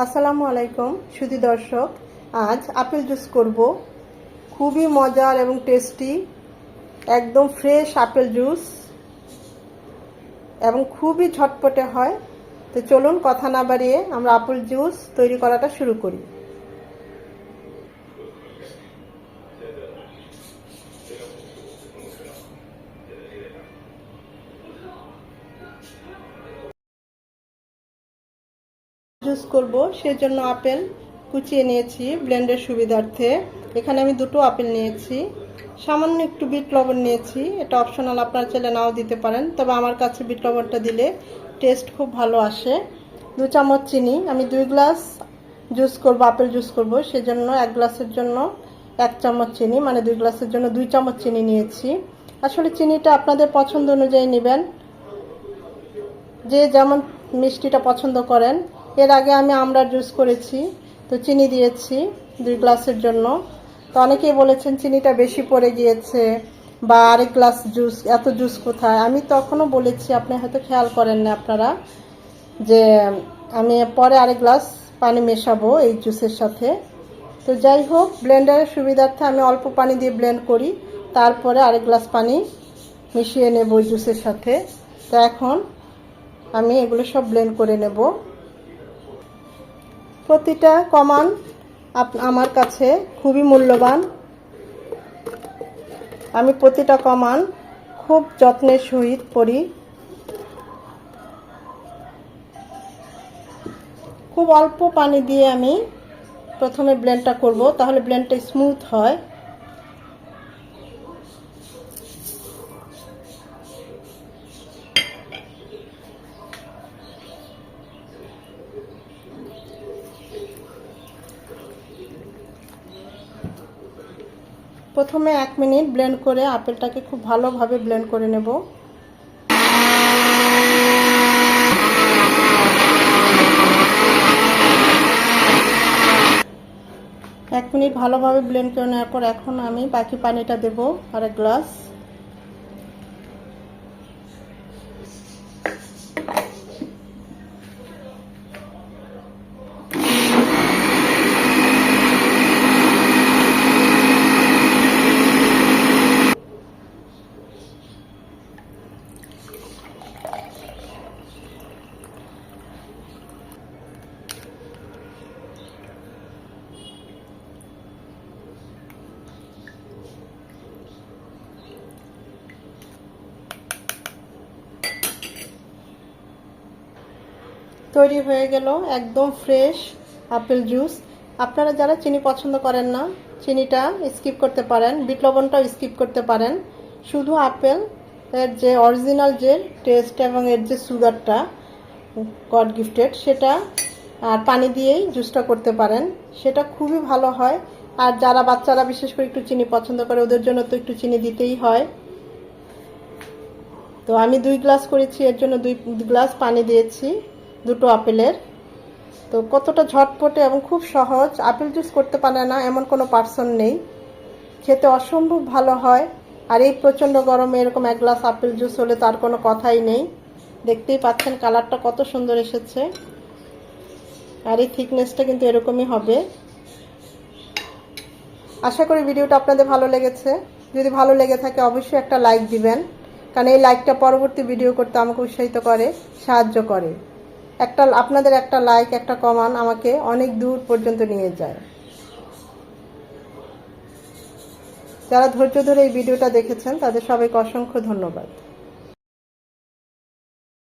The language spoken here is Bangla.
আসসালামু আলাইকুম, সুধি দর্শক। আজ আপেল জুস করব। খুবই মজার এবং টেস্টি একদম ফ্রেশ আপেল জুস। এবং খুবই ঝটপটে হয়। তো চলুন কথা না বাড়িয়ে আমরা আপেল জুস তৈরি করাটা শুরু করি। জুস করব, সেজন্য আপেল কুচিয়ে নিয়েছি, ব্লেন্ডের সুবিধার্থে। এখানে আমি দুটো আপেল নিয়েছি। সামান্য একটু বিট লবণ নিয়েছি, এটা অপশনাল আপনার চাইলে নাও দিতে পারেন, তবে আমার কাছে বিট লবণটা দিলে টেস্ট খুব ভালো আসে। দু চামচ চিনি, আমি দুই গ্লাস জুস করব, আপেল জুস করব, সেজন্য এক গ্লাসের জন্য এক চামচ চিনি মানে দুই গ্লাসের জন্য দুই চামচ চিনি নিয়েছি। আসলে চিনিটা আপনাদের পছন্দ অনুযায়ী নেবেন। যে যেমন মিষ্টিটা পছন্দ করেন এর আগে আমি আমড়ার জুস করেছি, তো চিনি দিয়েছি দুই গ্লাসের জন্য। তো অনেকেই বলেছেন চিনিটা বেশি পড়ে গিয়েছে, বা আরেক গ্লাস জুস, এত জুস কোথায়? আমি তখনও বলেছি, আপনি হয়তো খেয়াল করেন না আপনারা, যে আমি পরে আরেক গ্লাস পানি মেশাবো এই জুসের সাথে। তো যাই হোক, ব্লেন্ডারের সুবিধার্থে আমি অল্প পানি দিয়ে ব্লেন্ড করি, তারপরে আরেক গ্লাস পানি মিশিয়ে নেব জুসের সাথে। তো এখন আমি এগুলো সব ব্লেন্ড করে নেব। প্রতিটা কমান আমার কাছে খুবই মূল্যবান। আমি প্রতিটা কমান খুব যত্নের সহিত পড়ি। খুব অল্প পানি দিয়ে আমি প্রথমে ব্লেন্ডটা করব, তাহলে ব্লেন্ডটা স্মুথ হয়। প্রথমে এক মিনিট ব্লেন্ড করে আপেলটাকে খুব ভালোভাবে ব্লেন্ড করে নেব। এক মিনিট ভালোভাবে ব্লেন্ড করে নেওয়ার পর এখন আমি বাকি পানিটা দেব আর এক গ্লাস। তৈরি হয়ে গেল একদম ফ্রেশ আপেল জুস আপনারা যারা চিনি পছন্দ করেন না, চিনিটা স্কিপ করতে পারেন, বিট লবণটাও স্কিপ করতে পারেন। শুধু আপেল এর যে অরিজিনাল যে টেস্ট এবং এর যে সুগারটা গড গিফটেড সেটা আর পানি দিয়েই জুসটা করতে পারেন। সেটা খুবই ভালো হয়। আর যারা বাচ্চারা বিশেষ করে একটু চিনি পছন্দ করে, ওদের জন্য তো একটু চিনি দিতেই হয়। তো আমি দুই গ্লাস করেছি, এর জন্য দুই গ্লাস পানি দিয়েছি। দুটো আপেলের। তো কতটা ঝটপটে এবং খুব সহজ, আপেল জুস করতে পারে না, এমন কোনো পার্সন নেই। খেতে অসম্ভব ভালো হয়, আর এই প্রচণ্ড গরমে এরকম এক গ্লাস আপেল জুস হলে তার কোনো কথাই নেই। দেখতেই পাচ্ছেন কালারটা কত সুন্দর এসেছে। আর এই থিকনেসটা কিন্তু এরকমই হবে। আশা করি ভিডিওটা আপনাদের ভালো লেগেছে। যদি ভালো লেগে থাকে, অবশ্যই একটা লাইক দিবেন। কারণ এই লাইকটা পরবর্তী ভিডিও করতে আমাকে উৎসাহিত করে, সাহায্য করে। একটা, আপনাদের একটা লাইক একটা কমান আমাকে অনেক দূর পর্যন্ত নিয়ে যায়। যারা ধৈর্য ধরে এই ভিডিওটা দেখেছেন, তাদের সবাইকে অসংখ্য ধন্যবাদ।